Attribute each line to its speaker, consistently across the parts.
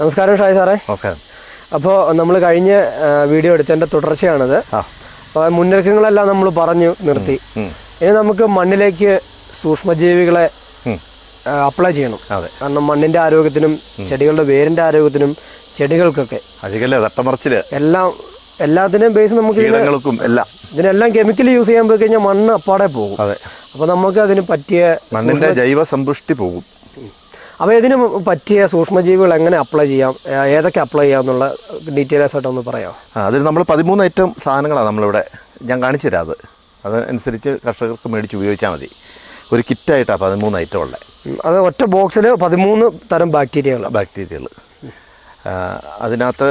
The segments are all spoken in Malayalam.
Speaker 1: നമസ്കാരം ഷായ് സാറേ.
Speaker 2: നമസ്കാരം.
Speaker 1: അപ്പോൾ നമ്മൾ കഴിഞ്ഞ വീഡിയോ എടുത്തതിന്റെ തുടർച്ചയാണിത്. അപ്പോൾ മുന്നൊരുക്കങ്ങളെല്ലാം നമ്മൾ പറഞ്ഞു നിർത്തി. ഇനി നമുക്ക് മണ്ണിലേക്ക് സൂക്ഷ്മജീവികളെ അപ്ലൈ ചെയ്യണം.
Speaker 2: അതെ.
Speaker 1: കാരണം മണ്ണിന്റെ ആരോഗ്യത്തിനും ചെടികളുടെ വേരിന്റെ ആരോഗ്യത്തിനും ചെടികൾക്കൊക്കെ.
Speaker 2: തട്ടമറിച്ചിൽ.
Speaker 1: എല്ലാം എല്ലാത്തിനും ബേസ് നമുക്ക്
Speaker 2: എല്ലാം.
Speaker 1: ഇതിനെല്ലാം കെമിക്കൽ യൂസ് ചെയ്യാൻ പോയി കഴിഞ്ഞാൽ മണ്ണ് അപ്പാടെ പോകും.
Speaker 2: അതെ.
Speaker 1: അപ്പോൾ നമുക്ക് അതിന് പറ്റിയ
Speaker 2: മണ്ണിന്റെ ജൈവ സമ്പുഷ്ടി പോകും.
Speaker 1: അപ്പോൾ ഇതിന് പറ്റിയ സൂക്ഷ്മജീവികൾ എങ്ങനെ അപ്ലൈ ചെയ്യാം? ഏതൊക്കെ അപ്ലൈ ചെയ്യാം എന്നുള്ള ഡീറ്റെയിൽസ് ആയിട്ട് ഒന്ന് പറയാം
Speaker 2: അതിൽ നമ്മൾ പതിമൂന്ന് ഐറ്റം സാധനങ്ങളാണ് നമ്മളിവിടെ ഞാൻ കാണിച്ചു തരാം അത്. അതനുസരിച്ച് കർഷകർക്ക് മേടിച്ച് ഉപയോഗിച്ചാൽ മതി. ഒരു കിറ്റായിട്ടാണ് പതിമൂന്ന് ഐറ്റം ഉള്ളത്
Speaker 1: അത് ഒറ്റ ബോക്സിൽ പതിമൂന്ന് തരം ബാക്ടീരിയകൾ
Speaker 2: ബാക്ടീരിയകൾ അതിനകത്ത്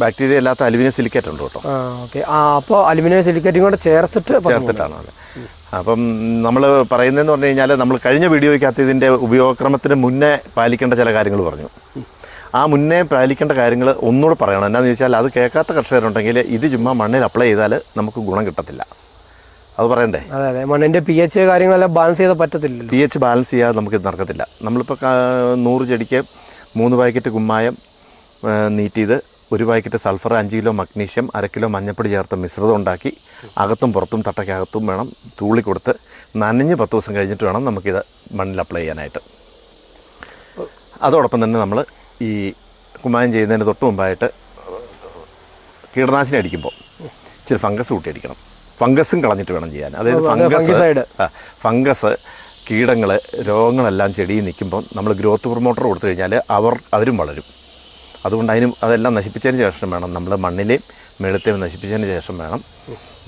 Speaker 2: ബാക്ടീരിയ അല്ലാത്ത അലുമിനിയം സിലിക്കേറ്റ് ഉണ്ട് കേട്ടോ.
Speaker 1: ആ ഓക്കെ ആ അപ്പോൾ അലുമിനിയം സിലിക്കേറ്റും കൂടെ ചേർത്തിട്ട്.
Speaker 2: ചേർത്തിട്ടാണ് അപ്പം നമ്മൾ പറയുന്നതെന്ന് പറഞ്ഞു കഴിഞ്ഞാൽ നമ്മൾ കഴിഞ്ഞ വീഡിയോയ്ക്കകത്ത് ഇതിന്റെ ഉപയോഗക്രമത്തിന് മുന്നേ പാലിക്കേണ്ട ചില കാര്യങ്ങൾ പറഞ്ഞു. ആ മുന്നേ പാലിക്കേണ്ട കാര്യങ്ങൾ ഒന്നുകൂടെ പറയണം. എന്നാന്ന് ചോദിച്ചാൽ അത് കേൾക്കാത്ത കർഷകരുണ്ടെങ്കിൽ ഇത് ചുമ്മാ മണ്ണിൽ അപ്ലൈ ചെയ്താൽ നമുക്ക് ഗുണം കിട്ടത്തില്ല. അത് പറയണ്ടേ?
Speaker 1: അതെ അതെ. മണ്ണിന്റെ പി എച്ച് കാര്യങ്ങളെല്ലാം ബാലൻസ് ചെയ്താൽ പറ്റത്തില്ല
Speaker 2: പി എച്ച് ബാലൻസ് ചെയ്യാതെ നമുക്ക് ഇത് നടക്കത്തില്ല. നമ്മളിപ്പോൾ നൂറ് ചെടിക്ക് മൂന്ന് പാക്കറ്റ് കുമ്മായം നീറ്റ് നീറ്റിയത് ഒരു പാക്കറ്റ് സൾഫർ അഞ്ച് കിലോ മഗ്നീഷ്യം അര കിലോ മഞ്ഞപ്പൊടി ചേർത്ത് മിശ്രിതം ഉണ്ടാക്കി അകത്തും പുറത്തും തട്ടയ്ക്കകത്തും വേണം തൂളി കൊടുത്ത് നനഞ്ഞ് പത്ത് ദിവസം കഴിഞ്ഞിട്ട് വേണം നമുക്കിത് മണ്ണിൽ അപ്ലൈ ചെയ്യാനായിട്ട്. അതോടൊപ്പം തന്നെ നമ്മൾ ഈ കുമ്മായം ചെയ്യുന്നതിന് തൊട്ട് മുമ്പായിട്ട് കീടനാശിനി അടിക്കുമ്പോൾ ഇച്ചിരി ഫംഗസ് കൂട്ടി അടിക്കണം ഫംഗസും കളഞ്ഞിട്ട് വേണം ചെയ്യാൻ. അതായത് ഫംഗസ് ഫംഗസ് കീടങ്ങൾ രോഗങ്ങളെല്ലാം ചെടിയിൽ നിൽക്കുമ്പോൾ നമ്മൾ ഗ്രോത്ത് പ്രൊമോട്ടർ കൊടുത്തു കഴിഞ്ഞാൽ അവർ അവരും വളരും. അതുകൊണ്ട് അതിന് അതെല്ലാം നശിപ്പിച്ചതിന് ശേഷം വേണം. നമ്മൾ മണ്ണിലെയും മേളത്തെയും നശിപ്പിച്ചതിന് ശേഷം വേണം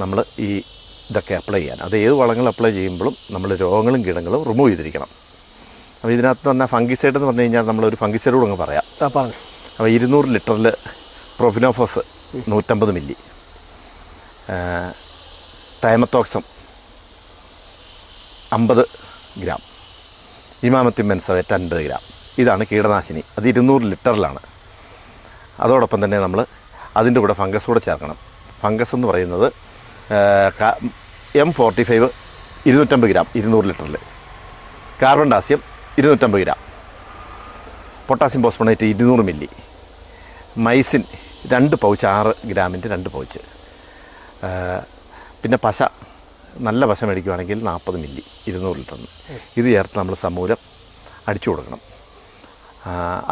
Speaker 2: നമ്മൾ ഈ ഇതൊക്കെ അപ്ലൈ ചെയ്യാൻ. അത് ഏത് വളങ്ങൾ അപ്ലൈ ചെയ്യുമ്പോഴും നമ്മൾ രോഗങ്ങളും കീടങ്ങളും റിമൂവ് ചെയ്തിരിക്കണം. അപ്പോൾ ഇതിനകത്ത് തന്നെ ഫംഗിസൈഡ് എന്ന് പറഞ്ഞു കഴിഞ്ഞാൽ നമ്മളൊരു ഫംഗിസൈഡ് കൂടെ അങ്ങ് പറയാം. അപ്പോൾ ഇരുന്നൂറ് ലിറ്ററിൽ പ്രൊഫിനോഫോസ് നൂറ്റമ്പത് മില്ലി തൈമത്തോക്സം അമ്പത് ഗ്രാം. ഇമാമത്തിൻ മെൻസവേറ്റ് അൻപത് ഗ്രാം. ഇതാണ് കീടനാശിനി. അത് ഇരുന്നൂറ് ലിറ്ററിലാണ്. അതോടൊപ്പം തന്നെ നമ്മൾ അതിന്റെ കൂടെ ഫംഗസ് കൂടെ ചേർക്കണം. ഫംഗസ് എന്ന് പറയുന്നത് എം ഫോർട്ടി ഫൈവ് ഇരുന്നൂറ്റമ്പത് ഗ്രാം ഇരുന്നൂറ് ലിറ്ററിൽ. കാർബൺ ഡാസ്യം ഇരുന്നൂറ്റമ്പത് ഗ്രാം. പൊട്ടാസ്യം പോസ്ഫോണേറ്റ് ഇരുന്നൂറ് മില്ലി. മൈസിൻ രണ്ട് പൗച്ച് ആറ് ഗ്രാമിന്റെ രണ്ട് പൗച്ച്. പിന്നെ പശ നല്ല പശ മേടിക്കുവാണെങ്കിൽ നാൽപ്പത് മില്ലി ഇരുന്നൂറ് ലിറ്ററിന്. ഇത് ചേർത്ത് നമ്മൾ സമൂലം അടിച്ചു കൊടുക്കണം.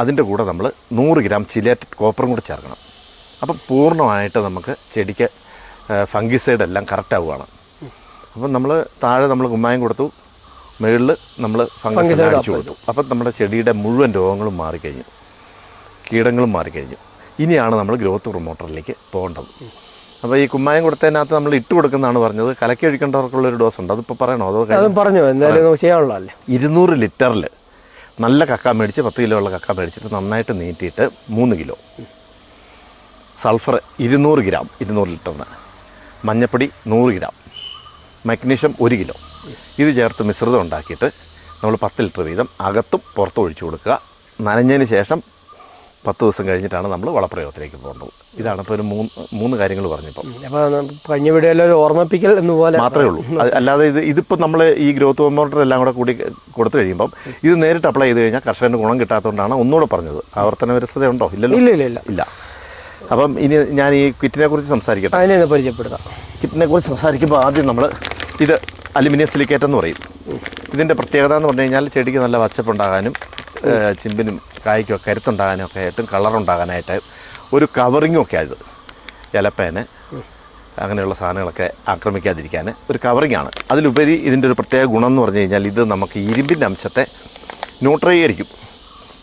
Speaker 2: അതിന്റെ കൂടെ നമ്മൾ നൂറ് ഗ്രാം ചിലേറ്റഡ് കോപ്പറും കൂടെ ചേർക്കണം. അപ്പം പൂർണമായിട്ട് നമുക്ക് ചെടിക്ക് ഫംഗിസൈഡ് എല്ലാം കറക്റ്റ് ആവുകയാണ്. അപ്പം നമ്മൾ താഴെ നമ്മൾ കുമ്മായം കൊടുത്തു. മുകളിൽ നമ്മൾ ഫംഗസ് എല്ലാം അടിച്ചു കൊടുത്തു. അപ്പം നമ്മുടെ ചെടിയുടെ മുഴുവൻ രോഗങ്ങളും മാറിക്കഴിഞ്ഞു. കീടങ്ങളും മാറിക്കഴിഞ്ഞു. ഇനിയാണ് നമ്മൾ ഗ്രോത്ത് പ്രൊമോട്ടറിലേക്ക് പോകേണ്ടത്. അപ്പോൾ ഈ കുമ്മായം കൊടുത്തതിനകത്ത് നമ്മൾ ഇട്ട് കൊടുക്കുന്നതാണ് പറഞ്ഞത്. കലക്കി ഒഴിക്കേണ്ടവർക്കുള്ള ഒരു ഡോസ് ഉണ്ട് അതിപ്പോൾ പറയണോ? അതോ
Speaker 1: പറഞ്ഞു? എന്തായാലും ചെയ്യാനുള്ളതല്ലേ?
Speaker 2: ഇരുന്നൂറ് ലിറ്ററിൽ നല്ല കക്ക മേടിച്ച് പത്ത് കിലോ ഉള്ള കക്ക മേടിച്ചിട്ട് നന്നായിട്ട് നീട്ടിയിട്ട് മൂന്ന് കിലോ. സൾഫർ ഇരുന്നൂറ് ഗ്രാം ഇരുന്നൂറ് ലിറ്ററിന്. മഞ്ഞപ്പൊടി നൂറ് ഗ്രാം. മഗ്നീഷ്യം ഒരു കിലോ. ഇത് ചേർത്ത് മിശ്രിതം ഉണ്ടാക്കിയിട്ട് നമ്മൾ പത്ത് ലിറ്റർ വീതം അകത്തും പുറത്തും ഒഴിച്ചു കൊടുക്കുക. നനഞ്ഞതിന് ശേഷം പത്ത് ദിവസം കഴിഞ്ഞിട്ടാണ് നമ്മൾ വളപ്രയോഗത്തിലേക്ക് പോകേണ്ടത് ഇതാണ് ഇപ്പോൾ ഒരു മൂന്ന് മൂന്ന് കാര്യങ്ങൾ
Speaker 1: പറഞ്ഞപ്പോൾ കഴിഞ്ഞ വീഡിയോയിൽ ഒരു ഓർമ്മിപ്പിക്കൽ എന്ന് പോലെ.
Speaker 2: മാത്രമേ ഉള്ളൂ. അല്ലാതെ ഇത് ഇതിപ്പോൾ നമ്മൾ ഈ ഗ്രോത്ത് ഹോമോട്ടർ എല്ലാം കൂടെ കൂടി കൊടുത്തു കഴിയുമ്പം ഇത് നേരിട്ട് അപ്ലൈ ചെയ്ത് കഴിഞ്ഞാൽ കർഷകന് ഗുണം കിട്ടാത്തതുകൊണ്ടാണ് ഒന്നുകൂടെ പറഞ്ഞത്. ആവർത്തന വിരസത ഉണ്ടോ ഇല്ലല്ലോ.
Speaker 1: ഇല്ല ഇല്ല ഇല്ല.
Speaker 2: അപ്പം ഇനി ഞാൻ ഈ കിറ്റിനെ കുറിച്ച് സംസാരിക്കട്ടെ?
Speaker 1: അതിനെ പരിചയപ്പെടുത്താം.
Speaker 2: കിറ്റിനെ കുറിച്ച് സംസാരിക്കുമ്പോൾ ആദ്യം നമ്മൾ ഇത് അലുമിനിയം സിലിക്കേറ്റ് എന്ന് പറയും. ഇതിന്റെ പ്രത്യേകത എന്ന് പറഞ്ഞു കഴിഞ്ഞാൽ ചെടിക്ക് നല്ല വച്ചപ്പുണ്ടാകാനും ചിമ്പിനും കായ്ക്കും കരുത്തുണ്ടാകാനൊക്കെ ആയിട്ടും കളറുണ്ടാകാനായിട്ട് ഒരു കവറിങ്ങും ഒക്കെ ആയത് ഇലപ്പേന് അങ്ങനെയുള്ള സാധനങ്ങളൊക്കെ ആക്രമിക്കാതിരിക്കാൻ ഒരു കവറിങ്ങാണ്. അതിലുപരി ഇതിന്റെ ഒരു പ്രത്യേക ഗുണം എന്ന് പറഞ്ഞു കഴിഞ്ഞാൽ ഇത് നമുക്ക് ഇരുമ്പിന്റെ അംശത്തെ ന്യൂട്രീകരിക്കും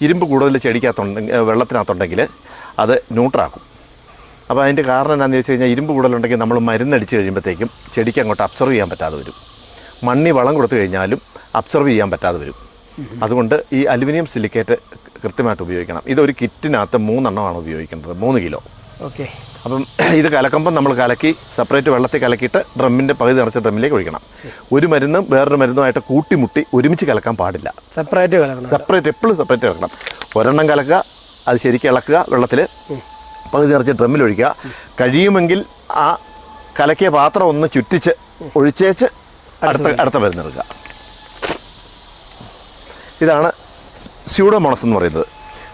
Speaker 2: ഇരുമ്പ് കൂടുതൽ ചെടിക്കകത്തുണ്ടെങ്കിൽ വെള്ളത്തിനകത്തുണ്ടെങ്കിൽ അത് ന്യൂട്രാക്കും. അപ്പോൾ അതിന്റെ കാരണം എന്താണെന്ന് വെച്ച് കഴിഞ്ഞാൽ ഇരുമ്പ് കൂടുതലുണ്ടെങ്കിൽ നമ്മൾ മരുന്നടിച്ച് കഴിയുമ്പോഴത്തേക്കും ചെടിക്ക് അങ്ങോട്ട് അബ്സർവ് ചെയ്യാൻ പറ്റാതെ വരും. മണ്ണി വളം കൊടുത്തു കഴിഞ്ഞാലും അബ്സർവ് ചെയ്യാൻ പറ്റാതെ വരും. അതുകൊണ്ട് ഈ അലുമിനിയം സിലിക്കേറ്റ് കൃത്യമായിട്ട് ഉപയോഗിക്കണം. ഇതൊരു കിറ്റിനകത്ത് മൂന്നെണ്ണമാണ് ഉപയോഗിക്കേണ്ടത്. മൂന്ന് കിലോ.
Speaker 1: ഓക്കെ.
Speaker 2: അപ്പം ഇത് കലക്കുമ്പം നമ്മൾ കലക്കി സെപ്പറേറ്റ് വെള്ളത്തിൽ കലക്കിയിട്ട് ഡ്രമ്മിന്റെ പകുതി നിറച്ച ഡ്രമ്മിലേക്ക് ഒഴിക്കണം. ഒരു മരുന്നും വേറൊരു മരുന്നുമായിട്ട് കൂട്ടിമുട്ടി ഒരുമിച്ച് കലക്കാൻ പാടില്ല.
Speaker 1: സെപ്പറേറ്റ് കലക്കണം.
Speaker 2: സെപ്പറേറ്റ് എപ്പോഴും സെപ്പറേറ്റ് കലക്കണം. ഒരെണ്ണം കലക്കുക അത് ശരിക്കും ഇളക്കുക വെള്ളത്തിൽ പകുതി നിറച്ച് ഡ്രമ്മിൽ ഒഴിക്കുക. കഴിയുമെങ്കിൽ ആ കലക്കിയ പാത്രം ഒന്ന് ചുറ്റിച്ച് ഒഴിച്ചേച്ച് അടുത്ത അടുത്ത മരുന്നെടുക്കുക ഇതാണ് സ്യൂഡോമോണസ് എന്ന് പറയുന്നത്.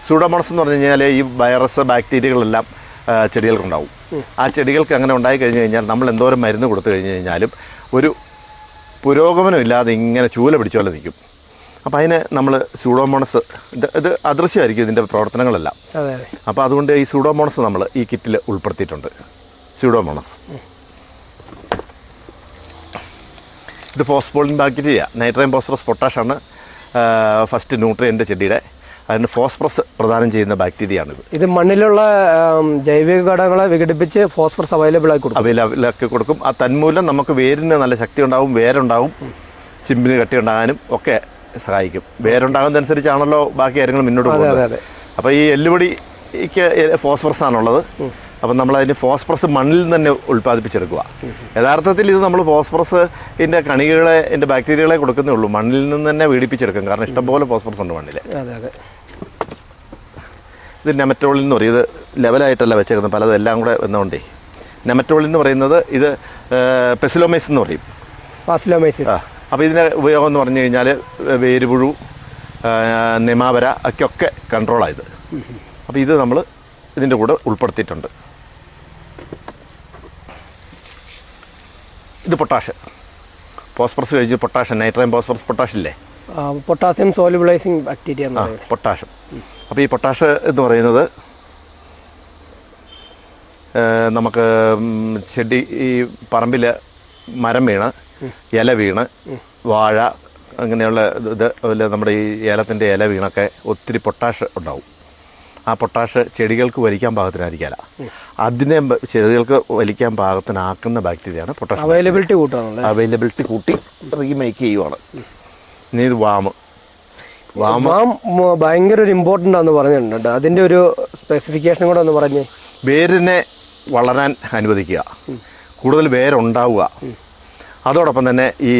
Speaker 2: സ്യൂഡോമോണസ് എന്ന് പറഞ്ഞു കഴിഞ്ഞാൽ ഈ വൈറസ് ബാക്ടീരിയകളെല്ലാം ചെടികൾക്കുണ്ടാവും. ആ ചെടികൾക്ക് അങ്ങനെ ഉണ്ടായി കഴിഞ്ഞ് കഴിഞ്ഞാൽ നമ്മൾ എന്തോരം മരുന്ന് കൊടുത്തു കഴിഞ്ഞ് കഴിഞ്ഞാലും ഒരു പുരോഗമനമില്ലാതെ ഇങ്ങനെ ചൂല പിടിച്ചോലെ നിൽക്കും. അപ്പോൾ അതിനെ നമ്മൾ സ്യൂഡോമോണസ് ഇത് ഇത് അദൃശ്യമായിരിക്കും ഇതിന്റെ പ്രവർത്തനങ്ങളെല്ലാം. അപ്പോൾ അതുകൊണ്ട് ഈ സ്യൂഡോമോണസ് നമ്മൾ ഈ കിറ്റിൽ ഉൾപ്പെടുത്തിയിട്ടുണ്ട്. സ്യൂഡോമോണസ്. ഇത് ഫോസ്ഫോളിൻ ബാക്ടീരിയ നൈട്രൈൻ ഫോസ്ഫറസ് പൊട്ടാഷാണ് ഫസ്റ്റ് ന്യൂട്രിയന്റെ ചെടിയുടെ അതിന് ഫോസ്ഫറസ് പ്രദാനം ചെയ്യുന്ന ബാക്ടീരിയയാണിത്
Speaker 1: ഇത് മണ്ണിലുള്ള ജൈവിക ഘടകങ്ങളെ വിഘടിപ്പിച്ച് ഫോസ്ഫറസ് അവൈലബിൾ ആയി കൊടുക്കും.
Speaker 2: അവൈലബിൾ ആക്കി കൊടുക്കും. ആ തന്മൂലം നമുക്ക് വേരിന് നല്ല ശക്തി ഉണ്ടാവും വേരുണ്ടാവും ചിമ്പിന് കട്ടി ഉണ്ടാകാനും ഒക്കെ സഹായിക്കും. വേരുണ്ടാകുന്നതനുസരിച്ചാണല്ലോ ബാക്കി കാര്യങ്ങൾ മുന്നോട്ട് പോകുന്നത്. അപ്പോൾ ഈ എല്ലുപൊടിക്ക് ഫോസ്ഫറസ് ആണുള്ളത്. അപ്പം നമ്മൾ അതിന് ഫോസ്ഫറസ് മണ്ണിൽ നിന്ന് തന്നെ ഉൽപ്പാദിപ്പിച്ചെടുക്കുക. യഥാർത്ഥത്തിൽ ഇത് നമ്മൾ ഫോസ്ഫറസ് ഇതിന്റെ കണികകളെ എന്റെ ബാക്ടീരിയകളെ കൊടുക്കുന്നേ ഉള്ളൂ. മണ്ണിൽ നിന്ന് തന്നെ വീടിപ്പിച്ചെടുക്കും കാരണം ഇഷ്ടംപോലെ ഫോസ്ഫറസ് ഉണ്ട് മണ്ണിൽ ഇത് നെമറ്റോളിൻ എന്ന് പറയും. ഇത് ലെവലായിട്ടല്ല വെച്ചേക്കുന്നത്. പലതും എല്ലാം കൂടെ വന്നുകൊണ്ടേ നെമറ്റോളിൻ എന്ന് പറയുന്നത് ഇത് പെസിലോമൈസ് എന്ന് പറയും.
Speaker 1: പാസിലോമൈസിസ്.
Speaker 2: അപ്പോൾ ഇതിന്റെ ഉപയോഗം എന്ന് പറഞ്ഞു കഴിഞ്ഞാൽ വേരുപുഴു നിമാവര ഒക്കെ കൺട്രോളായത് അപ്പോൾ ഇത് നമ്മൾ ഇതിന്റെ കൂടെ ഉൾപ്പെടുത്തിയിട്ടുണ്ട്. ഇത് പൊട്ടാഷ്. ഫോസ്ഫറസ് കഴിഞ്ഞ് പൊട്ടാഷ് നൈട്രൈൻ ഫോസ്ഫറസ് പൊട്ടാഷ് ഇല്ലേ?
Speaker 1: Potassium solubilizing bacteria
Speaker 2: potash. അപ്പോൾ ഈ പൊട്ടാഷ് എന്ന് പറയുന്നത് നമുക്ക് ചെടി ഈ പറമ്പിൽ മരം വീണ് ഇല വീണ് വാഴ അങ്ങനെയുള്ള ഇത് ഇത് അതുപോലെ നമ്മുടെ ഈ ഏലത്തിന്റെ ഇല വീണൊക്കെ ഒത്തിരി പൊട്ടാഷ് ഉണ്ടാവും. ആ പൊട്ടാഷ് ചെടികൾക്ക് വലിക്കാൻ പാകത്തിനായിരിക്കില്ല അതിനെ ചെടികൾക്ക് വലിക്കാൻ പാകത്തിനാക്കുന്ന ബാക്ടീരിയയാണ് പൊട്ടാഷ്
Speaker 1: അവൈലബിലിറ്റി കൂട്ടുക
Speaker 2: അവൈലബിലിറ്റി കൂട്ടി റീമേക്ക് ചെയ്യുവാണ്. ഇനി ഇത് വാമ് വാമ
Speaker 1: ഭയങ്കര ഒരു ഇമ്പോർട്ടന്റ് ആണെന്ന് പറഞ്ഞിട്ടുണ്ട്. അതിന്റെ ഒരു സ്പെസിഫിക്കേഷൻ കൂടെ ഒന്ന് പറഞ്ഞ്.
Speaker 2: വേരിനെ വളരാൻ അനുവദിക്കുക. കൂടുതൽ വേരുണ്ടാവുക. അതോടൊപ്പം തന്നെ ഈ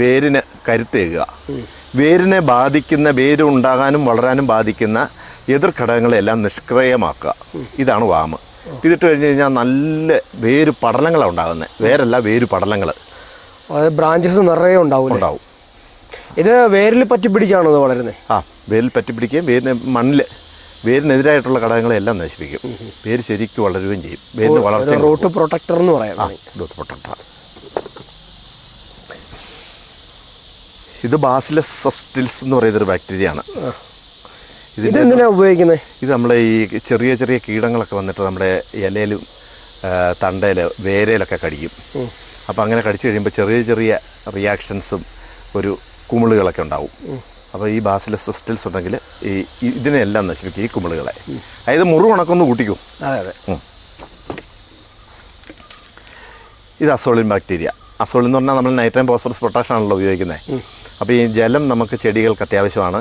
Speaker 2: വേരിന് കരുത്തേകുക. വേരിനെ ബാധിക്കുന്ന വേരുണ്ടാകാനും വളരാനും ബാധിക്കുന്ന എതിർ ഘടകങ്ങളെല്ലാം നിഷ്ക്രിയമാക്കുക. ഇതാണ് വാമ്. ഇതിട്ട് കഴിഞ്ഞ് കഴിഞ്ഞാൽ നല്ല വേര് പടലങ്ങളാണ് ഉണ്ടാകുന്നത് വേരല്ല വേര് പടലങ്ങൾ
Speaker 1: ബ്രാഞ്ചസ് നിറയെ ഉണ്ടാവും
Speaker 2: ഉണ്ടാവും.
Speaker 1: ഇത് വേരിൽ പറ്റി പിടിച്ചാണോ ഇത് വളരുന്നത്
Speaker 2: ആ വേരിൽ പറ്റി പിടിക്കുകയും വേരിന് മണ്ണിൽ വേരിനെതിരായിട്ടുള്ള ഘടകങ്ങളെല്ലാം നശിപ്പിക്കും. വേര് ശരിക്കും വളരുകയും ചെയ്യും. വേരിന് വളർച്ച
Speaker 1: റൂട്ട് പ്രൊട്ടക്ടർ എന്ന് പറയാം.
Speaker 2: Growth protector. ഇത് ബാസിലസ് സബ്സ്റ്റിൽസ് എന്ന് പറയുന്നൊരു ബാക്ടീരിയ ആണ്.
Speaker 1: ഇത് ഇതിന്റെ ഉപയോഗിക്കുന്നത്?
Speaker 2: ഇത് നമ്മളെ ഈ ചെറിയ ചെറിയ കീടങ്ങളൊക്കെ വന്നിട്ട് നമ്മുടെ ഇലയിലും തണ്ടയിൽ വേരയിലൊക്കെ കടിക്കും. അപ്പോൾ അങ്ങനെ കടിച്ചു കഴിയുമ്പോൾ ചെറിയ ചെറിയ റിയാക്ഷൻസും ഒരു കുമിളുകളൊക്കെ ഉണ്ടാവും. അപ്പോൾ ഈ ബാസിലസ് സിസ്റ്റൽസ് ഉണ്ടെങ്കിൽ ഈ ഈ ഇതിനെല്ലാം നശിപ്പിക്കും ഈ കുമിളുകളെ. അതായത് മുറിവ് ഉണക്കൊന്ന് കൂട്ടിക്കും.
Speaker 1: അതെ അതെ.
Speaker 2: ഇത് അസോളിൻ ബാക്ടീരിയ. അസോളിൻ എന്ന് പറഞ്ഞാൽ നമ്മൾ നൈട്രൈൻ ഫോസ്ഫറസ് പൊട്ടാഷ് ആണല്ലോ ഉപയോഗിക്കുന്നത്. അപ്പോൾ ഈ ജലം നമുക്ക് ചെടികൾക്ക് അത്യാവശ്യമാണ്.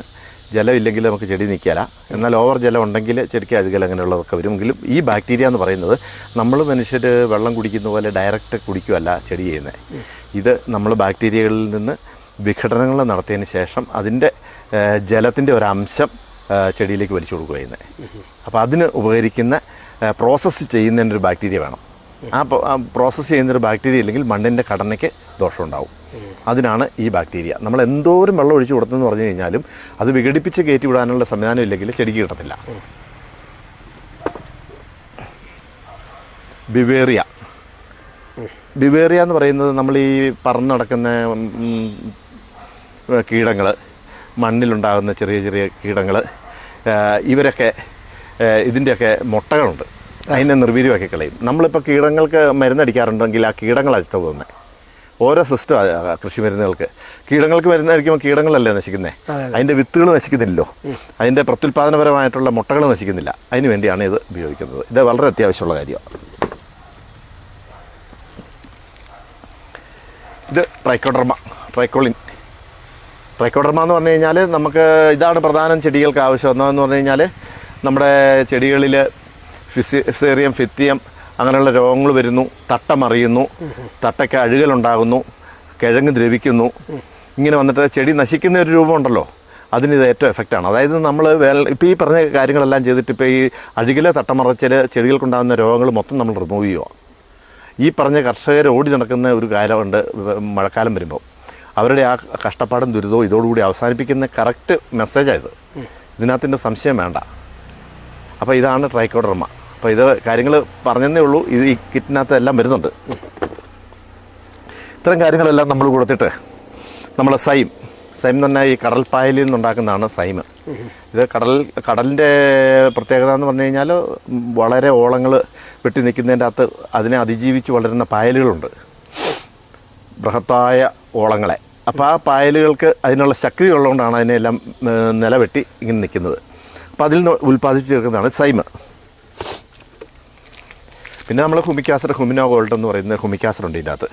Speaker 2: ജലം ഇല്ലെങ്കിൽ നമുക്ക് ചെടി നിൽക്കില്ല എന്നാൽ ഓവർ ജലം ഉണ്ടെങ്കിൽ ചെടിക്ക് അഴുകൽ അങ്ങനെയുള്ളതൊക്കെ വരുമെങ്കിലും ഈ ബാക്ടീരിയ എന്ന് പറയുന്നത് നമ്മൾ മനുഷ്യർ വെള്ളം കുടിക്കുന്ന പോലെ ഡയറക്റ്റ് കുടിക്കുകയല്ല ചെടി ചെയ്യുന്നത് ഇത് നമ്മൾ ബാക്ടീരിയകളിൽ നിന്ന് വിഘടനങ്ങൾ നടത്തിയതിന് ശേഷം അതിന്റെ ജലത്തിന്റെ ഒരു അംശം ചെടിയിലേക്ക് വലിച്ചു കൊടുക്കുക അപ്പോൾ അതിന് ഉപകരിക്കുന്ന പ്രോസസ്സ് ചെയ്യുന്നതിന്റെ ഒരു ബാക്ടീരിയ വേണം. ആ പ്രോസസ്സ് ചെയ്യുന്നൊരു ബാക്ടീരിയ ഇല്ലെങ്കിൽ മണ്ണിന്റെ ഘടനയ്ക്ക് ദോഷമുണ്ടാവും. അതിനാണ് ഈ ബാക്ടീരിയ നമ്മൾ എന്തോരം വെള്ളം ഒഴിച്ചു കൊടുത്തെന്ന് പറഞ്ഞു കഴിഞ്ഞാലും അത് വിഘടിപ്പിച്ച് കയറ്റി വിടാനുള്ള സംവിധാനം ഇല്ലെങ്കിൽ ചെടിക്ക് കിട്ടത്തില്ല. ബിവേറിയ. ബിവേറിയ എന്ന് പറയുന്നത് നമ്മൾ ഈ പറന്ന് നടക്കുന്ന കീടങ്ങൾ മണ്ണിലുണ്ടാകുന്ന ചെറിയ ചെറിയ കീടങ്ങൾ ഇവരൊക്കെ ഇതിന്റെയൊക്കെ മുട്ടകളുണ്ട്. അതിനെ നിർവീര്യമാക്കി കളയും. നമ്മളിപ്പോൾ കീടങ്ങൾക്ക് മരുന്നടിക്കാറുണ്ടെങ്കിൽ ആ കീടങ്ങൾ ചത്തു പോകുന്നത് ഓരോ സിസ്റ്റം കൃഷി മരുന്നുകൾക്ക് കീടങ്ങൾക്ക് മരുന്നടിക്കുമ്പോൾ കീടങ്ങളല്ലേ നശിക്കുന്നത്
Speaker 1: അതെ,
Speaker 2: അതിന്റെ വിത്തുകൾ നശിക്കുന്നില്ലല്ലോ. അതിന്റെ പ്രത്യുൽപാദനപരമായിട്ടുള്ള മുട്ടകൾ നശിക്കുന്നില്ല. അതിന് വേണ്ടിയാണ് ഇത് ഉപയോഗിക്കുന്നത്. ഇത് വളരെ അത്യാവശ്യമുള്ള കാര്യമാണ് ഇത് ട്രൈക്കോഡർമ ട്രൈക്കോളിൻ. ട്രൈക്കോഡർമ എന്ന് പറഞ്ഞു കഴിഞ്ഞാൽ നമുക്ക് ഇതാണ് പ്രധാനം ചെടികൾക്ക് ആവശ്യം. ഒന്നെന്ന് പറഞ്ഞു കഴിഞ്ഞാൽ നമ്മുടെ ചെടികളിൽ ഫിസേറിയം ഫിത്തിയം അങ്ങനെയുള്ള രോഗങ്ങൾ വരുന്നു. തട്ട മറിയുന്നു തട്ടയ്ക്ക് അഴുകലുണ്ടാകുന്നു. കിഴങ്ങ് ദ്രവിക്കുന്നു. ഇങ്ങനെ വന്നിട്ട് ചെടി നശിക്കുന്ന ഒരു രൂപമുണ്ടല്ലോ. അതിന് ഇത് ഏറ്റവും എഫക്റ്റാണ് അതായത് നമ്മൾ വേൽ ഇപ്പോൾ ഈ പറഞ്ഞ കാര്യങ്ങളെല്ലാം ചെയ്തിട്ട് ഇപ്പോൾ ഈ അഴുകിലെ തട്ടമറച്ചിൽ ചെടികൾക്കുണ്ടാകുന്ന രോഗങ്ങൾ മൊത്തം നമ്മൾ റിമൂവ് ചെയ്യുക ഈ പറഞ്ഞ കർഷകർ ഓടി നടക്കുന്ന ഒരു കാലമുണ്ട് മഴക്കാലം വരുമ്പോൾ അവരുടെ ആ കഷ്ടപ്പാടും ദുരിതവും ഇതോടുകൂടി അവസാനിപ്പിക്കുന്ന കറക്റ്റ് മെസ്സേജായത് ഇതിനകത്തിന്റെ സംശയം വേണ്ട. അപ്പോൾ ഇതാണ് ട്രൈക്കോഡർമ. അപ്പോൾ ഇത് കാര്യങ്ങൾ പറഞ്ഞതേ ഉള്ളൂ. ഇത് ഈ കിറ്റിനകത്ത് എല്ലാം വരുന്നുണ്ട്. ഇത്തരം കാര്യങ്ങളെല്ലാം നമ്മൾ കൊടുത്തിട്ട് നമ്മൾ സൈം സൈം എന്ന് പറഞ്ഞാൽ ഈ കടൽപ്പായലിൽ നിന്നുണ്ടാക്കുന്നതാണ് സൈം. ഇത് കടൽ കടലിന്റെ പ്രത്യേകത എന്ന് പറഞ്ഞു കഴിഞ്ഞാൽ വളരെ ഓളങ്ങൾ വെട്ടി നിൽക്കുന്നതിന്റെ അകത്ത് അതിനെ അതിജീവിച്ച് വളരുന്ന പായലുകളുണ്ട്. ബൃഹത്തായ ഓളങ്ങളെ. അപ്പോൾ ആ പായലുകൾക്ക് അതിനുള്ള ശക്തി ഉള്ളതുകൊണ്ടാണ് അതിനെല്ലാം നിലവെട്ടി ഇങ്ങനെ നിൽക്കുന്നത്. അപ്പോൾ അതിൽ നിന്ന് ഉൽപ്പാദിപ്പിച്ചെടുക്കുന്നതാണ് സൈമ് പിന്നെ നമ്മൾ ഹുമിക്കാസർ ഹുമിനോ ഗോൾഡ് എന്ന് പറയുന്ന ഹുമിക്കാസർ ഉണ്ട് ഇതിന്റെ അകത്ത്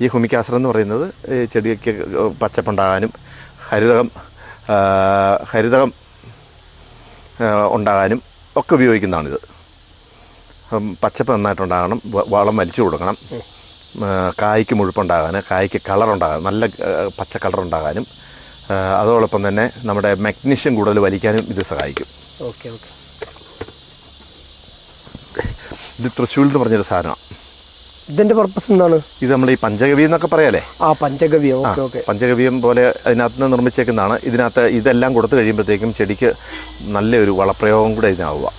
Speaker 2: ഈ ഹുമിക്കാസർ എന്ന് പറയുന്നത് ചെടിക്ക് പച്ചപ്പുണ്ടാകാനും ഹരിതകം ഹരിതകം ഉണ്ടാകാനും ഒക്കെ ഉപയോഗിക്കുന്നതാണിത് പച്ചപ്പ് നന്നായിട്ടുണ്ടാകണം വളം വലിച്ചു കൊടുക്കണം കായ്ക്ക് മുഴുപ്പുണ്ടാകാൻ കായ്ക്ക് കളറുണ്ടാകാൻ നല്ല പച്ച കളറുണ്ടാകാനും അതോടൊപ്പം തന്നെ നമ്മുടെ മഗ്നീഷ്യം കൂടുതൽ വലിക്കാനും ഇത് സഹായിക്കും.
Speaker 1: Okay okay.
Speaker 2: ഇത് തൃശ്ശൂരിൽ എന്ന് പറഞ്ഞൊരു സാധനമാണ്
Speaker 1: ഇതിന്റെ പർപ്പസ് എന്താണ്?
Speaker 2: ഇത് നമ്മൾ ഈ പഞ്ചഗവി എന്നൊക്കെ പറയാലേ
Speaker 1: ആ പഞ്ചഗവ്യം ഓക്കെ ഓക്കെ.
Speaker 2: പഞ്ചഗവ്യം പോലെ അതിനകത്ത് നിന്ന് നിർമ്മിച്ചേക്കുന്നതാണ്. ഇതിനകത്ത് ഇതെല്ലാം കൊടുത്തു കഴിയുമ്പോഴത്തേക്കും ചെടിക്ക് നല്ലൊരു വളപ്രയോഗം കൂടെ ഇതിനാവുക.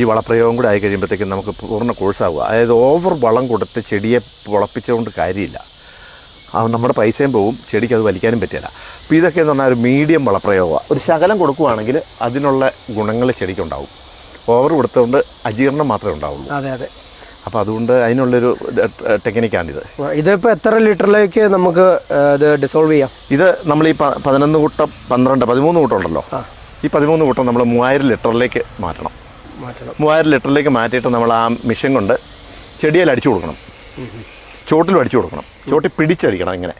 Speaker 2: ഈ വളപ്രയോഗം കൂടെ ആയി കഴിയുമ്പോഴത്തേക്കും നമുക്ക് പൂർണ കോഴ്സാവുക. അതായത് ഓവർ വളം കൊടുത്ത് ചെടിയെ വളപ്പിച്ചുകൊണ്ട് കാര്യമില്ല. നമ്മുടെ പൈസയും പോവും. ചെടിക്ക് അത് വലിക്കാനും പറ്റില്ല. അപ്പോൾ ഇതൊക്കെ എന്ന് പറഞ്ഞാൽ ഒരു മീഡിയം വളപ്രയോഗമാണ്. ഒരു ശകലം കൊടുക്കുകയാണെങ്കിൽ അതിനുള്ള ഗുണങ്ങൾ ചെടിക്കുണ്ടാവും. ഓവർ കൊടുത്തുകൊണ്ട് അജീർണം മാത്രമേ ഉണ്ടാവുള്ളൂ.
Speaker 1: അതെ അതെ.
Speaker 2: അപ്പോൾ അതുകൊണ്ട് അതിനുള്ളൊരു ടെക്നിക്കാണിത്
Speaker 1: ഇത് ഇതിപ്പോ എത്ര ലിറ്ററിലേക്ക് നമുക്ക് ഇത് ഡിസോൾവ് ചെയ്യാം?
Speaker 2: ഇത് നമ്മൾ ഈ പതിനൊന്ന് കൂട്ടം പന്ത്രണ്ട് പതിമൂന്ന് കൂട്ടം ഉണ്ടല്ലോ. ഈ പതിമൂന്ന് കൂട്ടം നമ്മൾ മൂവായിരം ലിറ്ററിലേക്ക് മാറ്റണം.
Speaker 1: മാറ്റണം.
Speaker 2: മൂവായിരം ലിറ്ററിലേക്ക് മാറ്റിയിട്ട് നമ്മൾ ആ മിഷൻ കൊണ്ട് ചെടിയിൽ അടിച്ചു കൊടുക്കണം. ചോട്ടിലും അടിച്ചു കൊടുക്കണം. ചോട്ടിൽ പിടിച്ചടിക്കണം ഇങ്ങനെ.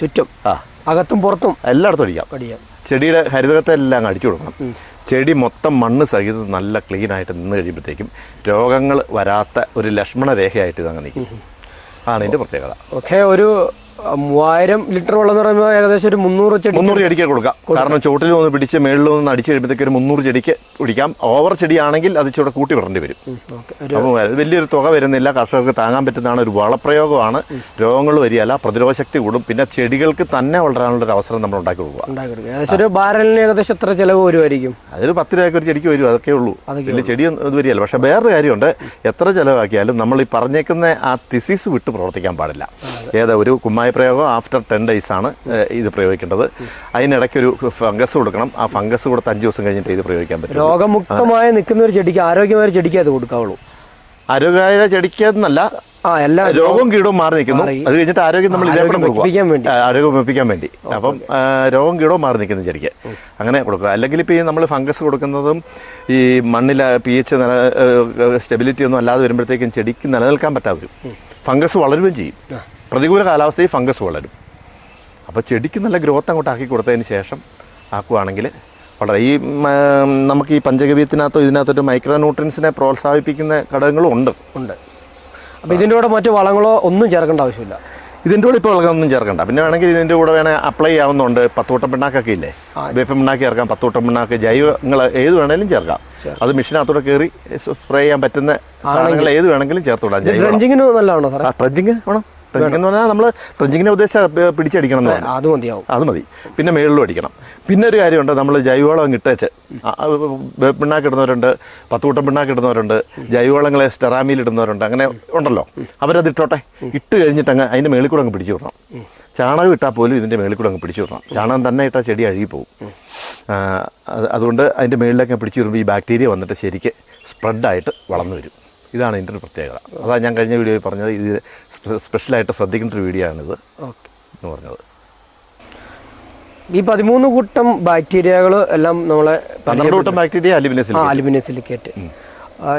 Speaker 1: ചുറ്റും?
Speaker 2: ആ.
Speaker 1: അകത്തും പുറത്തും?
Speaker 2: എല്ലായിടത്തും അടിക്കാം.
Speaker 1: അടിക്കാം.
Speaker 2: ചെടിയുടെ ഹരിതകത്തെ എല്ലാം അടിച്ചു കൊടുക്കണം. ചെടി മൊത്തം മണ്ണ് സഹിതം നല്ല ക്ലീൻ ആയിട്ട് നിന്ന് കഴിയുമ്പോഴത്തേക്കും രോഗങ്ങൾ വരാത്ത ഒരു ലക്ഷ്മണ രേഖയായിട്ട് ഇതങ്ങ് നിൽക്കും. ആണ് ഇതിന്റെ പ്രത്യേകത.
Speaker 1: ഓക്കെ ഒരു മൂവായിരം ലിറ്റർ വെള്ളം എന്ന് പറയുമ്പോൾ ഏകദേശം ഒരു മുന്നൂറ് ചെടി
Speaker 2: മുന്നൂറ് ചെടിക്ക് കൊടുക്കാം. കാരണം ചോട്ടിൽ ഒന്ന് പിടിച്ച് മേളിൽ ഒന്ന് അടിച്ച് കഴിയുമ്പോഴത്തേക്ക് ഒരു മുന്നൂറ് ചെടിക്ക് പിടിക്കാം ഓവർ ചെടിയാണെങ്കിൽ അത് ഇച്ചിരി കൂട്ടി വിടേണ്ടി വരും. അപ്പം വലിയൊരു തുക വരുന്നില്ല. കർഷകർക്ക് താങ്ങാൻ പറ്റുന്നതാണ് ഒരു വളപ്രയോഗമാണ്. രോഗങ്ങൾ വരികയല്ല പ്രതിരോധ ശക്തി കൂടും. പിന്നെ ചെടികൾക്ക് തന്നെ വളരാനുള്ള ഒരു അവസരം നമ്മൾ ഉണ്ടാക്കി കൊടുക്കുക.
Speaker 1: ഏകദേശം ഒരു ബാരലിന് ഏകദേശം എത്ര ചിലവ് വരുമായിരിക്കും?
Speaker 2: അതൊരു പത്ത് രൂപയ്ക്ക് ഒരു ചെടിക്ക് വരും. അതൊക്കെ ഉള്ളൂ. വലിയ ചെടി ഇത് വരികയല്ല. പക്ഷേ വേറൊരു കാര്യമുണ്ട്. എത്ര ചിലവാക്കിയാലും നമ്മൾ ഈ പറഞ്ഞേക്കുന്ന ആ തിസിസ് വിട്ട് പ്രവർത്തിക്കാൻ പാടില്ല. ഏതാ ഒരു കുമ്മായ പ്രയോഗം ആഫ്റ്റർ ടെൻ ഡേയ്സ് ആണ് ഇത് പ്രയോഗിക്കേണ്ടത്. അതിനിടയ്ക്ക് ഒരു ഫംഗസ് കൊടുക്കണം. ആ ഫംഗസ് കൊടുത്ത് അഞ്ച് ദിവസം കഴിഞ്ഞിട്ട് ഇത് പ്രയോഗിക്കാൻ പറ്റും
Speaker 1: രോഗമുക്തമായി നിൽക്കുന്ന ഒരു ചെടിക്ക് ആരോഗ്യമായ ഒരു ചെടിക്ക് അത് കൊടുക്കാവുള്ളൂ.
Speaker 2: ആരോഗ്യമായ ചെടിക്ക് എന്നല്ല രോഗവും കീടവും മാറി നിൽക്കുന്നു. അത് കഴിഞ്ഞിട്ട് ആരോഗ്യം നമ്മൾ ഇതേപോലെ കൊടുക്കുക. ആരോഗ്യം വെപ്പിക്കാൻ വേണ്ടി. അപ്പം രോഗം കീടവും മാറി നിൽക്കുന്ന ചെടിക്ക് അങ്ങനെ കൊടുക്കുക. അല്ലെങ്കിൽ ഇപ്പോൾ ഈ നമ്മൾ ഫംഗസ് കൊടുക്കുന്നതും ഈ മണ്ണിലെ പി എച്ച് നില സ്റ്റെബിലിറ്റി ഒന്നും അല്ലാതെ വരുമ്പോഴത്തേക്കും ചെടിക്ക് നിലനിൽക്കാൻ പറ്റാതെ വരും. ഫംഗസ് വളരുകയും ചെയ്യും. പ്രതികൂല കാലാവസ്ഥയിൽ ഫംഗസ് വളരും. അപ്പോൾ ചെടിക്ക് നല്ല ഗ്രോത്ത് അങ്ങോട്ട് ആക്കി കൊടുത്തതിന് ശേഷം ആക്കുവാണെങ്കിൽ വളരെ ഈ നമുക്ക് ഈ പഞ്ചഗവ്യത്തിനകത്തോ ഇതിനകത്തൊരു മൈക്രോ ന്യൂട്രിയൻസിനെ പ്രോത്സാഹിപ്പിക്കുന്ന ഘടകങ്ങളും ഉണ്ട്.
Speaker 1: ഉണ്ട്. അപ്പോൾ ഇതിന്റെ കൂടെ മറ്റു വളങ്ങളോ ഒന്നും ചേർക്കേണ്ട ആവശ്യമില്ല.
Speaker 2: ഇതിന്റെ കൂടെ ഇപ്പോൾ ഒന്നും ചേർക്കണ്ട. പിന്നെ വേണമെങ്കിൽ ഇതിന്റെ കൂടെ വേണേൽ അപ്ലൈ ചെയ്യാവുന്നുണ്ട് പത്തൂട്ടം പിണ്ണാക്കൊക്കെ ഇല്ലേ? വേപ്പം പിണ്ണാക്ക് ചേർക്കാം പത്തൂട്ടം പിണ്ണാക്ക് ജൈവങ്ങൾ ഏത് വേണേലും ചേർക്കാം. അത് മെഷീനകത്തൂടെ കയറി സ്പ്രേ ചെയ്യാൻ പറ്റുന്ന സാധനങ്ങൾ ഏത് വേണമെങ്കിലും ചേർത്ത് വിടാം ജൈവ
Speaker 1: ഡ്രഞ്ചിങ്ങിന് നല്ലതാണോ സാർ
Speaker 2: ആ ട്രഞ്ചിങ് വേണം. ട്രഞ്ചിങ് എന്ന് പറഞ്ഞാൽ നമ്മൾ ട്രഞ്ചിങ്ങിനെ ഉദ്ദേശിച്ച പിടിച്ചടിക്കണം എന്ന്
Speaker 1: അത് മതിയാവും.
Speaker 2: അത് മതി. പിന്നെ മേളിലും അടിക്കണം. പിന്നെ ഒരു കാര്യമുണ്ട് നമ്മൾ ജൈവവളം അങ്ങ് ഇട്ടേച്ച്. പിണ്ണാക്ക് ഇടുന്നവരുണ്ട് പത്തുകൂട്ടം പിണ്ണാക്ക് ഇടുന്നവരുണ്ട് ജൈവവളങ്ങളെ സ്റ്റെറാമിയിൽ ഇടുന്നവരുണ്ട് അങ്ങനെ ഉണ്ടല്ലോ. അവരത് ഇട്ടോട്ടെ. ഇട്ട് കഴിഞ്ഞിട്ട് അങ്ങ് അതിന്റെ മേളിൽ കൂടെ അങ്ങ് പിടിച്ചു വിടണം. ചാണകം ഇട്ടാൽ പോലും ഇതിന്റെ മേളിൽ കൂടെ അങ്ങ് പിടിച്ചു വിടണം. ചാണകം തന്നെ ഇട്ടാൽ ചെടി അഴുകി പോകും അതുകൊണ്ട് അതിന്റെ മേളിലൊക്കെ പിടിച്ചു വരുമ്പോൾ ഈ ബാക്ടീരിയ വന്നിട്ട് ശരിക്ക് സ്പ്രെഡായിട്ട് വളർന്നു വരും. ഇതാണ് ഇതിന്റെ ഒരു പ്രത്യേകത. അതാണ് ഞാൻ കഴിഞ്ഞ വീഡിയോയിൽ പറഞ്ഞത് ഇത് സ്പെഷ്യലായിട്ട് ശ്രദ്ധിക്കേണ്ട ഒരു വീഡിയോ ആണിത്
Speaker 1: ഓക്കെ.
Speaker 2: എന്ന് പറഞ്ഞത്.
Speaker 1: ഈ പതിമൂന്ന് കൂട്ടം ബാക്ടീരിയകൾ എല്ലാം നമ്മളെ
Speaker 2: പന്ത്രണ്ട് കൂട്ടം ബാക്ടീരിയ
Speaker 1: സിലിക്കേറ്റ്. Aluminium silicate.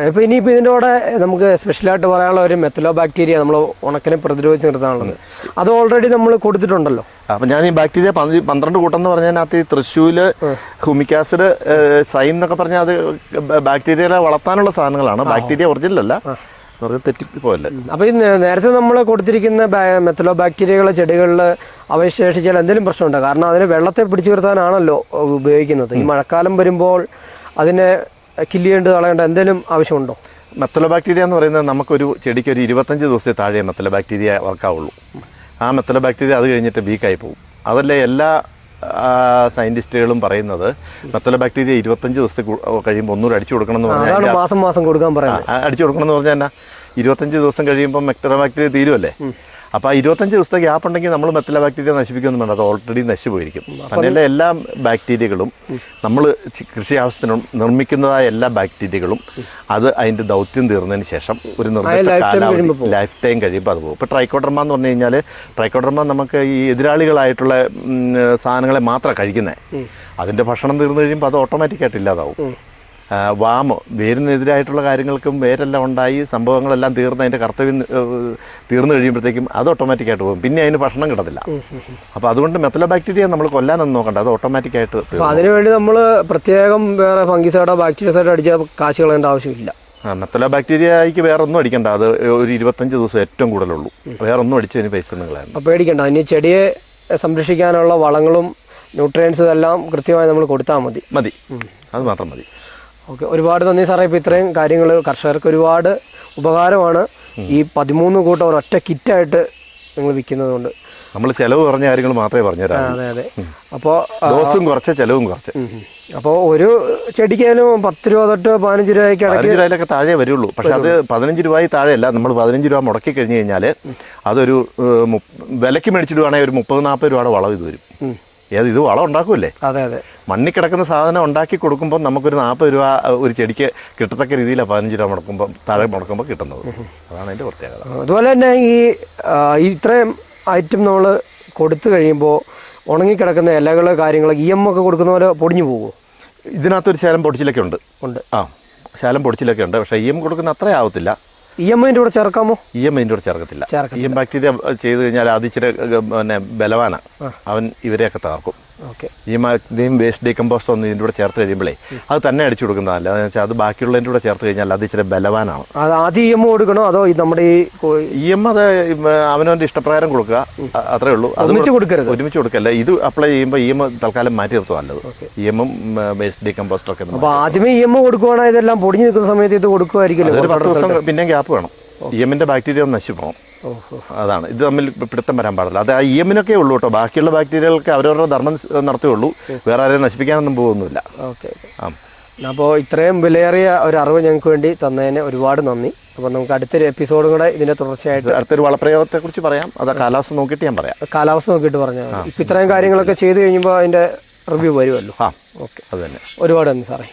Speaker 1: ഇപ്പോൾ ഇനിയിപ്പോൾ ഇതിന്റെ കൂടെ നമുക്ക് സ്പെഷ്യലായിട്ട് പറയാനുള്ള ഒരു മെത്തലോ ബാക്ടീരിയ നമ്മൾ ഉണക്കിനെ പ്രതിരോധിച്ച് നിർത്താനുള്ളത്. അത് ഓൾറെഡി നമ്മൾ കൊടുത്തിട്ടുണ്ടല്ലോ.
Speaker 2: അപ്പം ഞാൻ ഈ ബാക്ടീരിയ പന്ത് പന്ത്രണ്ട് കൂട്ടം എന്ന് പറഞ്ഞതിനകത്ത് ഈ തൃശ്ശൂൽ ഹുമിക്കാസിഡ് സൈം എന്നൊക്കെ പറഞ്ഞാൽ അത് ബാക്ടീരിയകളെ വളർത്താനുള്ള സാധനങ്ങളാണ്. ബാക്ടീരിയ ഒറിജിനൽ അല്ല. തെറ്റിപ്പോയല്ലേ.
Speaker 1: അപ്പോൾ ഈ നേരത്തെ നമ്മൾ കൊടുത്തിരിക്കുന്ന മെത്തലോ ബാക്ടീരിയകളെ ചെടികളിൽ അവശേഷിച്ചാൽ എന്തെങ്കിലും പ്രശ്നമുണ്ടോ. കാരണം അതിന് വെള്ളത്തെ പിടിച്ചു നിർത്താനാണല്ലോ ഉപയോഗിക്കുന്നത്. ഈ മഴക്കാലം വരുമ്പോൾ അതിനെ കില്ല് ചെയ്യേണ്ടത് കളയേണ്ട എന്തെങ്കിലും ആവശ്യമുണ്ടോ?
Speaker 2: മെത്തലോ ബാക്ടീരിയ എന്ന് പറയുന്നത് നമുക്കൊരു ചെടിക്ക് ഒരു ഇരുപത്തഞ്ച് ദിവസത്തെ താഴെ മെത്തല ബാക്ടീരിയ വർക്കാവുള്ളൂ. ആ മെത്തല ബാക്ടീരിയ അത് കഴിഞ്ഞിട്ട് വീക്കായി പോകും. അതല്ലേ എല്ലാ സയന്റിസ്റ്റുകളും പറയുന്നത് മെത്തല ബാക്ടീരിയ ഇരുപത്തഞ്ച് ദിവസത്തെ കഴിയുമ്പോൾ ഒന്നുകൂടി അടിച്ചു കൊടുക്കണം എന്ന് പറഞ്ഞാൽ
Speaker 1: മാസം മാസം കൊടുക്കാൻ
Speaker 2: പറയാം അടിച്ചു കൊടുക്കണം എന്ന് പറഞ്ഞാൽ എന്നാ? ഇരുപത്തഞ്ച് ദിവസം കഴിയുമ്പോൾ മെത്തല ബാക്ടീരിയ തീരുമല്ലേ അപ്പോൾ ആ ഇരുപത്തഞ്ച് ദിവസത്തെ ഗ്യാപ്പ് ഉണ്ടെങ്കിൽ നമ്മൾ മെത്തല ബാക്ടീരിയ നശിപ്പിക്കൊന്നും വേണ്ട അത് ഓൾറെഡി നശിച്ചു പോയിരിക്കും തന്നെയല്ല എല്ലാ ബാക്ടീരിയകളും നമ്മൾ കൃഷി ആവശ്യത്തിന് നിർമ്മിക്കുന്നതായ എല്ലാ ബാക്ടീരിയകളും അത് അതിന്റെ ദൗത്യം തീർന്നതിന് ശേഷം ഒരു നിർദ്ദിഷ്ട കാലാവധി ലൈഫ് ടൈം കഴിയുമ്പോൾ അത് പോകും. ഇപ്പോൾ ട്രൈക്കോഡർമ എന്ന് പറഞ്ഞു കഴിഞ്ഞാൽ ട്രൈക്കോഡർമ നമുക്ക് ഈ എതിരാളികളായിട്ടുള്ള സാധനങ്ങളെ മാത്രമാണ് കഴിക്കുന്നത് അതിന്റെ ഭക്ഷണം തീർന്നു കഴിയുമ്പോൾ അത് ഓട്ടോമാറ്റിക്കായിട്ട് ഇല്ലാതാവും. വാമ് വേരിനെതിരായിട്ടുള്ള കാര്യങ്ങൾക്കും വേരെല്ലാം ഉണ്ടായി സംഭവങ്ങളെല്ലാം തീർന്ന് അതിന്റെ കർത്തവ്യം തീർന്നു കഴിയുമ്പോഴത്തേക്കും അത് ഓട്ടോമാറ്റിക്കായിട്ട് പോകും. പിന്നെ അതിന് ഭക്ഷണം കിട്ടത്തില്ല. അപ്പോൾ അതുകൊണ്ട് മെത്തലോ ബാക്ടീരിയ നമ്മൾ കൊല്ലാനൊന്നും നോക്കണ്ട. അത് ഓട്ടോമാറ്റിക്കായിട്ട്
Speaker 1: അതിനുവേണ്ടി നമ്മൾ പ്രത്യേകം വേറെ ഫംഗിസൈഡോ ബാക്ടീരിയസൈഡോ അടിച്ചാൽ കാശ് കളയേണ്ട ആവശ്യമില്ല.
Speaker 2: ആ മെത്തലോ ബാക്ടീരിയയ്ക്ക് വേറെ ഒന്നും അടിക്കണ്ട. അത് ഒരു ഇരുപത്തഞ്ച് ദിവസം ഏറ്റവും കൂടുതലുള്ളൂ. വേറെ ഒന്നും അടിച്ചതിന് പൈസ നിങ്ങളായിരുന്നു
Speaker 1: അപ്പോൾ പേടിക്കണ്ട. ഇനി ചെടിയെ സംരക്ഷിക്കാനുള്ള വളങ്ങളും ന്യൂട്രിയൻസും എല്ലാം കൃത്യമായി നമ്മൾ കൊടുത്താൽ മതി.
Speaker 2: മതി. അത് മാത്രം മതി.
Speaker 1: ഓക്കെ ഒരുപാട് നന്ദി സാറേ. ഇപ്പോൾ ഇത്രയും കാര്യങ്ങൾ കർഷകർക്ക് ഒരുപാട് ഉപകാരമാണ്. ഈ പതിമൂന്ന് കൂട്ടം ഒരൊറ്റ കിറ്റായിട്ട് നിങ്ങൾ വിൽക്കുന്നത് കൊണ്ട്
Speaker 2: നമ്മൾ ചിലവ് കുറഞ്ഞ കാര്യങ്ങൾ മാത്രമേ പറഞ്ഞുതരാം
Speaker 1: അതെ അതെ. അപ്പോൾ
Speaker 2: ഡോസും കുറച്ച് ചിലവും കുറച്ച്.
Speaker 1: അപ്പോൾ ഒരു ചെടിക്കാനും പത്ത് രൂപ തൊട്ട് പതിനഞ്ച് രൂപയ്ക്ക്
Speaker 2: പതിനഞ്ച് രൂപയിലൊക്കെ താഴെ വരുള്ളൂ. പക്ഷെ അത് പതിനഞ്ച് രൂപയിൽ താഴെയല്ല. നമ്മൾ പതിനഞ്ച് രൂപ മുടക്കി കഴിഞ്ഞ് കഴിഞ്ഞാൽ അതൊരു വിലക്ക് വിലയ്ക്ക് മേടിച്ചിടുവാണെങ്കിൽ ഒരു മുപ്പത് നാൽപ്പത് രൂപയുടെ വളവ് ഇത് വരും. ഏത് ഇത് വളം ഉണ്ടാക്കുമല്ലേ
Speaker 1: അതെ അതെ.
Speaker 2: മണ്ണിൽ കിടക്കുന്ന സാധനം ഉണ്ടാക്കി കൊടുക്കുമ്പോൾ നമുക്കൊരു നാൽപ്പത് രൂപ ഒരു ചെടിക്ക് കിട്ടത്തക്ക രീതിയിലാണ് പതിനഞ്ച് രൂപ മുടക്കുമ്പോൾ താഴെ മുടക്കുമ്പോൾ കിട്ടുന്നത്. അതാണ് അതിന്റെ പ്രത്യേകത.
Speaker 1: അതുപോലെ തന്നെ ഈ ഇത്രയും ഐറ്റം നമ്മൾ കൊടുത്തു കഴിയുമ്പോൾ ഉണങ്ങിക്കിടക്കുന്ന ഇലകൾ കാര്യങ്ങൾ ഇ എം ഒക്കെ കൊടുക്കുന്ന പോലെ പൊടിഞ്ഞു പോകുമോ
Speaker 2: ഇതിനകത്തൊരു ശാലം പൊടിച്ചിലൊക്കെ ഉണ്ട്.
Speaker 1: ഉണ്ട്.
Speaker 2: ആ ശാലം പൊടിച്ചിലൊക്കെ ഉണ്ട്. പക്ഷേ ഇ എം കൊടുക്കുന്ന അത്രേ ആവത്തില്ല.
Speaker 1: ഇ എം ഐന്റെ കൂടെ ചേർക്കാമോ?
Speaker 2: ഇ എം ഐന്റെ കൂടെ ചേർക്കത്തില്ല. ഇ എം ബാക്ടീരിയ ചെയ്ത് കഴിഞ്ഞാൽ അത് ഇച്ചിരി പിന്നെ ബലവാനാണ് അവൻ ഇവരെയൊക്കെ തകർക്കും. ഈ മറ്റേയും വേസ്റ്റ് ഡീകമ്പോസ്റ്റ് ഒന്നും ഇതിന്റെ കൂടെ ചേർത്ത് കഴിയുമ്പോഴേ അത് തന്നെ അടിച്ചു കൊടുക്കുന്നതല്ല എന്ന് വെച്ചാൽ അത് ബാക്കിയുള്ളതിന്റെ കൂടെ ചേർത്ത് കഴിഞ്ഞാൽ അത് ഇച്ചിരി ബലവാനാണ്.
Speaker 1: അത് ആദ്യം ഇ എം കൊടുക്കണോ അതോ ഈ നമ്മുടെ ഈ
Speaker 2: ഇ എം അത് അവനവന്റെ ഇഷ്ടപ്രകാരം കൊടുക്കുക. അത്രേ ഉള്ളൂ. അത്
Speaker 1: ഒന്നിച്ച് കൊടുക്കരുത്.
Speaker 2: ഒരുമിച്ച് കൊടുക്കല്ല. ഇത് അപ്ലൈ ചെയ്യുമ്പോൾ ഇ എം തൽക്കാലം മാറ്റി നിർത്തുക നല്ലത്. ഇ എമ്മും വേസ്റ്റ് ഡീകമ്പോസ്റ്റ് ഒക്കെ
Speaker 1: അപ്പോൾ ആദ്യമേ ഇ എം കൊടുക്കുവാണെങ്കിൽ ഇതെല്ലാം പൊടിഞ്ഞു നിൽക്കുന്ന സമയത്ത് ഇത് കൊടുക്കുമായിരിക്കും
Speaker 2: പിന്നെ പത്ത് ദിവസം പിന്നെ ഗ്യാപ്പ് വേണം. ഇ എമ്മിന്റെ ബാക്ടീരിയ
Speaker 1: നശിപ്പോകും
Speaker 2: അതാണ്. ഇത് തമ്മിൽ പിടുത്തം വരാൻ പാടില്ല. അത് ആ ഇ എമ്മിനൊക്കെ ഉള്ളൂ കേട്ടോ. ബാക്കിയുള്ള ബാക്ടീരിയകൾക്ക് അവരവരുടെ ധർമ്മം നടത്തുകയുള്ളൂ. വേറെ ആരെയും നശിപ്പിക്കാനൊന്നും പോകുന്നില്ല
Speaker 1: ഓക്കെ
Speaker 2: ആ.
Speaker 1: അപ്പോൾ ഇത്രയും വിലയേറിയ ഒരു അറിവ് ഞങ്ങൾക്ക് വേണ്ടി തന്നതിന് ഒരുപാട് നന്ദി. അപ്പോൾ നമുക്ക് അടുത്തൊരു എപ്പിസോഡും കൂടെ ഇതിന്റെ തുടർച്ചയായിട്ട്
Speaker 2: അടുത്തൊരു വളപ്രയോഗത്തെക്കുറിച്ച് പറയാം. അത് കാലാവസ്ഥ നോക്കിയിട്ട് ഞാൻ പറയാം.
Speaker 1: കാലാവസ്ഥ നോക്കിയിട്ട് പറഞ്ഞാൽ ഇപ്പം ഇത്രയും കാര്യങ്ങളൊക്കെ ചെയ്ത് കഴിയുമ്പോൾ അതിന്റെ റിവ്യൂ വരുമല്ലോ.
Speaker 2: ആ.
Speaker 1: ഓക്കെ.
Speaker 2: അത് തന്നെ.
Speaker 1: ഒരുപാട് നന്ദി സാറേ.